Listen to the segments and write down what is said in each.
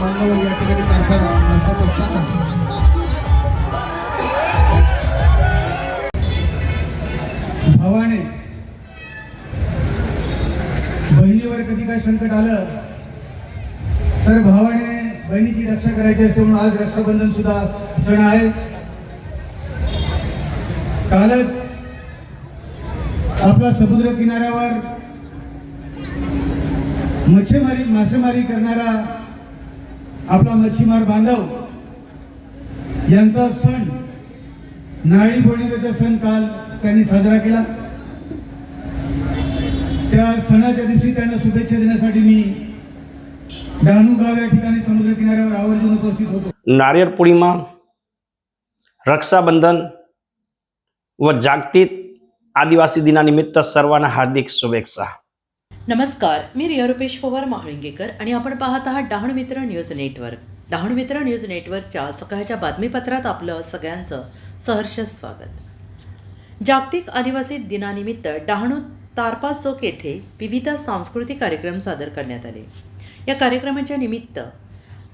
मान्यवर या ठिकाणी कारखाना सर्व सांगा भावाने बहिणीवर कधी काही संकट आलं तर भावाने बहिणीची रक्षा करायची असते म्हणून आज रक्षाबंधन सुद्धा सण आहे. कालच आपला समुद्र किनाऱ्यावर मच्छीमारी मासेमारी करणारा आपला मच्छीमार बांधव यांचा सण नारळी पौर्णिमेचा सण काल त्यांनी साजरा केला. त्या सणाच्या दिवशी त्यांना शुभेच्छा देण्यासाठी मी डहाणू गाव या ठिकाणी समुद्र किनाऱ्यावर आवर्जून उपस्थित होतो. नारियल पौर्णिमा रक्षाबंधन व जागतिक आदिवासी दिनानिमित्त सर्वांना हार्दिक शुभेच्छा. नमस्कार मी रिया रुपेश पवार महाळिंगेकर आणि आपण पाहत आहात डहाणू मित्र न्यूज नेटवर्क. डहाणू मित्र न्यूज नेटवर्कच्या सकाळच्या बातमीपत्रात आपलं सगळ्यांचं सहर्ष स्वागत. जागतिक आदिवासी दिनानिमित्त डहाणू तारपा चौक येथे विविध सांस्कृतिक कार्यक्रम सादर करण्यात आले. या कार्यक्रमाच्या निमित्त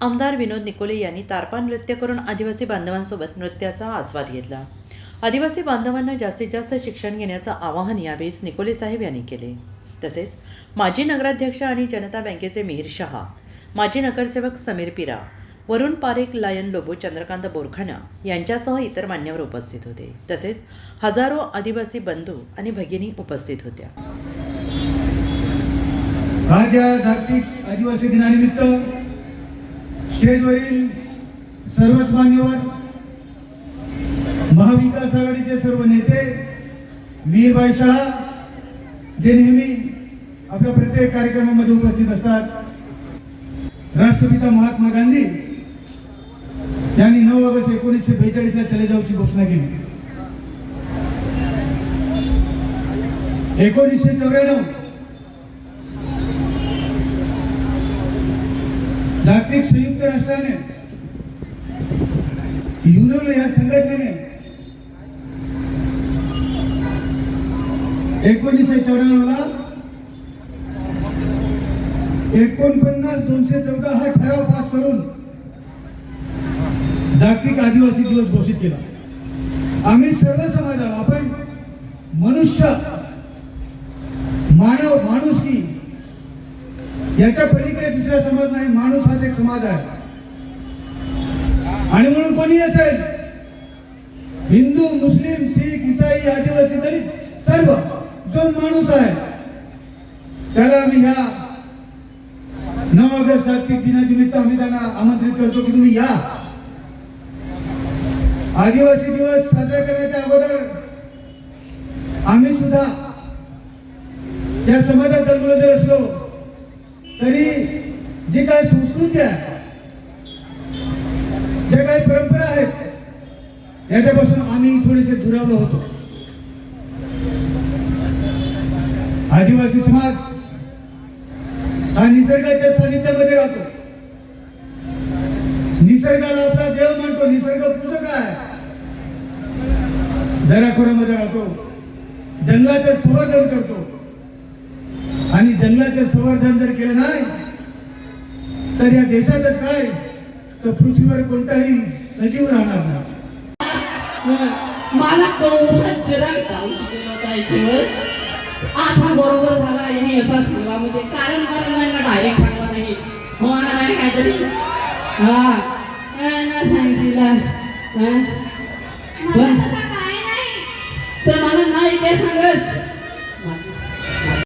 आमदार विनोद निकोले यांनी तारपा नृत्य करून आदिवासी बांधवांसोबत नृत्याचा आस्वाद घेतला. आदिवासी बांधवांना जास्तीत जास्त शिक्षण घेण्याचं आवाहन यावेळी निकोले साहेब यांनी केले. तसेच माजी नगराध्यक्ष आणि जनता बँकेचे मिहीर शहा माजी नगरसेवक समीर पिरा वरुण पारेख लायन लोबो चंद्रकांत बोरखाना यांच्यासह इतर मान्यवर उपस्थित होते. तसेच हजारो आदिवासी बंधू आणि भगिनी उपस्थित होत्या. आज या जागतिक आदिवासी दिनानिमित्त स्टेजवरील सर्वच मान्यवर महाविकास आघाडीचे सर्व नेते मीरबाई शहा जे नेहमी आपल्या प्रत्येक कार्यक्रमामध्ये उपस्थित असतात राष्ट्रपिता महात्मा गांधी यांनी नऊ ऑगस्ट एकोणीसशे बेचाळीसला चले जाऊची घोषणा केली. एकोणीसशे चौऱ्याण्णव जागतिक संयुक्त राष्ट्राने युनेस्को या संघटनेने एकोणीसशे चौऱ्याण्णव ला एकोणपन्नास दोनशे चौदा हा ठराव पास करून जागतिक आदिवासी दिवस घोषित केला. आम्ही सर्व समाजाला आपण मनुष्य मानव माणूस की याच्या पलीकडे दुसरा समाज नाही माणूस हाच एक समाज आहे. आणि म्हणून कोणी असेल हिंदू मुस्लिम शीख इसाई आदिवासी दलित सर्व जो माणूस आहे त्याला आम्ही ह्या नऊ ऑगस्ट जागतिक दिनानिमित्त आम्ही त्यांना आमंत्रित करतो की तुम्ही या. आदिवासी दिवस साजरा करण्याच्या अगोदर आम्ही सुद्धा या समाजात जन्मलो जर असलो तरी जी काय संस्कृती आहे ज्या काही परंपरा आहेत याच्यापासून आम्ही थोडेसे दुरावलो होतो. आदिवासी समाज हा निसर्गाच्या सानिध्यामध्ये राहतो. निसर्गाला आपला देव मानतो. निसर्ग पूजक आहे. दराखोऱ्यामध्ये राहतो. जंगलाचं संवर्धन करतो. आणि जंगलाचं संवर्धन जर केलं नाही तर या देशातच काय? तर पृथ्वीवर कोणताही सजीव राहणार नाही. मला आता बरोबर झाला यांनी असा सांगला म्हणजे कारण कारण नाही डायरेक्ट सांगला नाही. हो मला नाही काहीतरी? हा. ना सांगितलं हा? पण- तर मला नाही ते सांगस